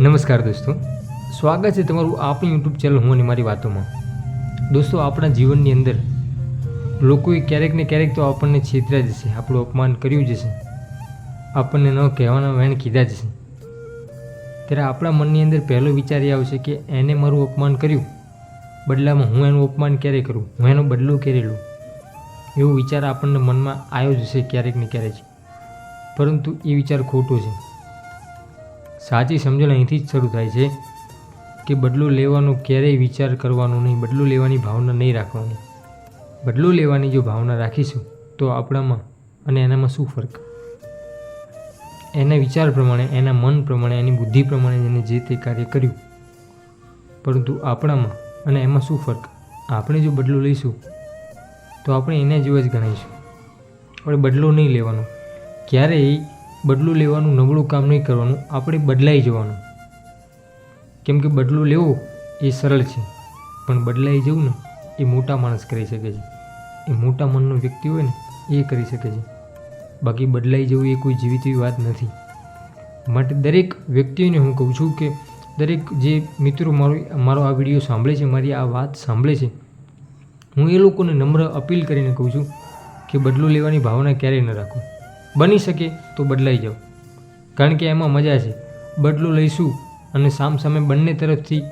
નમસ્કાર દોસ્તો. સ્વાગત છે તમારું આપણી યુટ્યુબ ચેનલ હું અને મારી વાતોમાં. દોસ્તો, આપણા જીવનની અંદર લોકોએ ક્યારેક ને ક્યારેક તો આપણને છેતર્યા જશે આપણું અપમાન કર્યું જશે આપણને ન કહેવાના વેણ કીધા જશે ત્યારે આપણા મનની અંદર પહેલો વિચાર એ આવશે કે એને મારું અપમાન કર્યું. બદલામાં હું એનું અપમાન ક્યારે કરું? હું એનો બદલો ક્યારે લઉં? એવો વિચાર આપણને મનમાં આવ્યો જશે ક્યારેક ને ક્યારેક. પરંતુ એ વિચાર ખોટો છે. સાચી સમજણ અહીંથી જ શરૂ થાય છે કે બદલો લેવાનો ક્યારેય વિચાર કરવાનો નહીં, બદલો લેવાની ભાવના નહીં રાખવાની. બદલો લેવાની જો ભાવના રાખીશું તો આપણામાં અને એનામાં શું ફરક? એના વિચાર પ્રમાણે, એના મન પ્રમાણે, એની બુદ્ધિ પ્રમાણે એને જે તે કાર્ય કર્યું. પરંતુ આપણામાં અને એમાં શું ફરક? આપણે જો બદલો લઈશું તો આપણે એને જેવા જ ગણાઈશું. આપણે બદલો નહીં લેવાનો. ક્યારેય બદલો લેવાનું, નબળું કામ નહીં કરવાનું, આપણે બદલાઈ જવાનું. કેમ કે બદલું લેવો એ સરળ છે, પણ બદલાઈ જવું ને એ મોટા માણસ કરી શકે છે. એ મોટા મનનો વ્યક્તિ હોય ને, એ કરી શકે છે. બાકી બદલાઈ જવું એ કોઈ જીવિતવી વાત નથી. માટે દરેક વ્યક્તિઓને હું કહું છું કે દરેક જે મિત્રો મારો મારો આ વીડિયો સાંભળે છે, મારી આ વાત સાંભળે છે, હું એ લોકોને નમ્ર અપીલ કરીને કહું છું કે બદલો લેવાની ભાવના ક્યારેય ન રાખો. બની શકે તો બદલાઈ જાઓ. કારણ કે એમાં મજા છે. બદલો લઈશું અને સામ સામે બંને તરફથી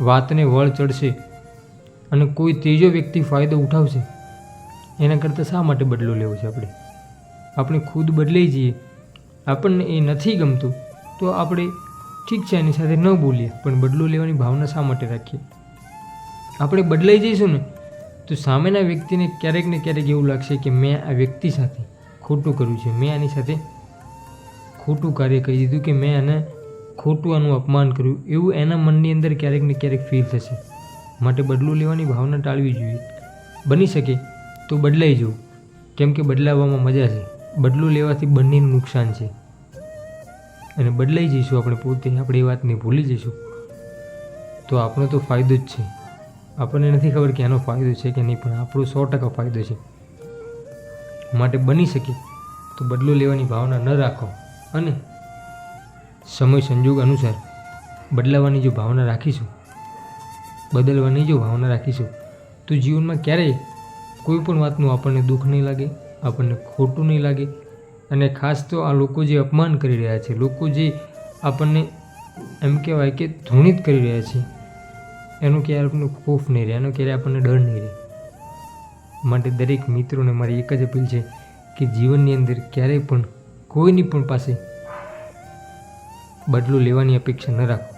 વાતને વળ ચડશે અને કોઈ ત્રીજો વ્યક્તિ ફાયદો ઉઠાવશે. એના કરતાં શા માટે બદલો લેવો છે આપણે? આપણે ખુદ બદલાઈ જઈએ. આપણને એ નથી ગમતું. તો આપણે ઠીક છે એની સાથે ન બોલીએ, પણ બદલો લેવાની ભાવના શા માટે રાખીએ? આપણે બદલાઈ જઈશું ને, તો સામેના વ્યક્તિને ક્યારેક ને ક્યારેક એવું લાગશે કે મેં આ વ્યક્તિ સાથે ખોટું કર્યું છે. મેં આની સાથે ખોટું કાર્ય કરી દીધું કે મેં આને ખોટું આનું અપમાન કર્યું. એવું એના મનની અંદર ક્યારેક ને ક્યારેક ફીલ થશે. માટે બદલો લેવાની ભાવના ટાળવી જોઈએ. બની શકે તો બદલાઈ જવું. કેમ કે બદલાવવામાં મજા છે. બદલો લેવાથી બંનેનું નુકસાન છે. અને બદલાઈ જઈશું આપણે પોતે. આપણે એ વાતને ભૂલી જઈશું. તો આપણો તો ફાયદો જ છે. આપણને નથી ખબર કે આનો ફાયદો છે કે નહીં, પણ આપણો સો ટકા ફાયદો છે. માટે બની શકે, તો બદલો લેવાની ભાવના ન રાખો. અને સમય સંજોગ અનુસાર બદલાવાની જો ભાવના રાખીશું, બદલવાની જો ભાવના રાખીશું, તો જીવનમાં ક્યારેય કોઈ પણ વાતનું આપણને દુઃખ નહીં લાગે, આપણને ખોટું નહીં લાગે. અને ખાસ તો આ લોકો જે અપમાન કરી રહ્યા છે, લોકો જે આપણને એમ કહેવાય કે ધૂણિત કરી રહ્યા છે, એનો ક્યારે આપણને ખોફ નહીં રહે, એનો ક્યારે આપણને ડર નહીં રહે. માટે દરેક મિત્રોને મારી એક જ અપીલ છે કે જીવનની અંદર ક્યારેય પણ કોઈની પણ પાસે બદલો લેવાની અપેક્ષા ન રાખો.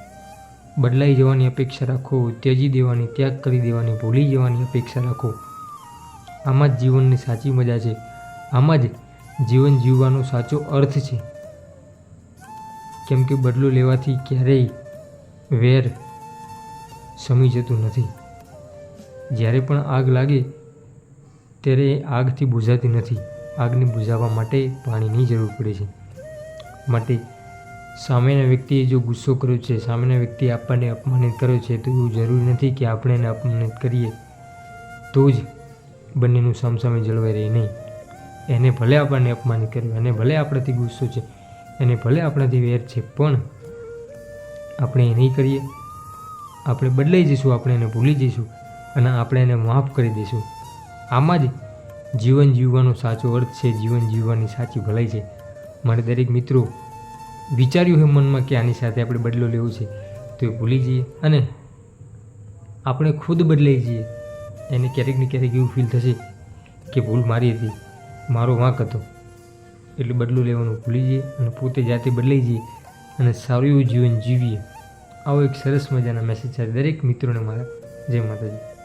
બદલાઈ જવાની અપેક્ષા રાખો, ત્યજી દેવાની, ત્યાગ કરી દેવાની, ભૂલી જવાની અપેક્ષા રાખો. આમાં જ જીવનની સાચી મજા છે. આમાં જ જીવન જીવવાનો સાચો અર્થ છે. કેમ કે બદલો લેવાથી ક્યારેય વેર સમી જતું નથી. જ્યારે પણ આગ લાગે ત્યારે એ આગથી બુઝાતી નથી. આગને બુઝાવવા માટે પાણીની જરૂર પડે છે. માટે સામેના વ્યક્તિએ જો ગુસ્સો કર્યો છે, સામેના વ્યક્તિએ આપણને અપમાનિત કર્યો છે, તો એવું જરૂરી નથી કે આપણે એને અપમાનિત કરીએ. તો જ બંનેનું સામસામે જળવાઈ રહે. નહીં. એને ભલે આપણને અપમાનિત કર્યું, એને ભલે આપણાથી ગુસ્સો છે, એને ભલે આપણાથી વેર છે, પણ આપણે એ નહીં કરીએ. આપણે બદલાઈ જઈશું, આપણે એને ભૂલી જઈશું અને આપણે એને માફ કરી દઈશું. આમાં જ જીવન જીવવાનો સાચો અર્થ છે, જીવન જીવવાની સાચી ભલાઈ છે. મારે દરેક મિત્રો વિચાર્યું હોય મનમાં કે આની સાથે આપણે બદલો લેવો છે, તો એ ભૂલી જઈએ અને આપણે ખુદ બદલાઈ જઈએ. એને ક્યારેક ને ક્યારેક એવું ફીલ થશે કે ભૂલ મારી હતી, મારો વાંક હતો. એટલે બદલો લેવાનું ભૂલી જઈએ અને પોતે જાતે બદલાઈ જઈએ અને સારું એવું જીવન જીવીએ. આવો એક સરસ મજાના મેસેજ છે. દરેક મિત્રોને મારા. જય માતાજી.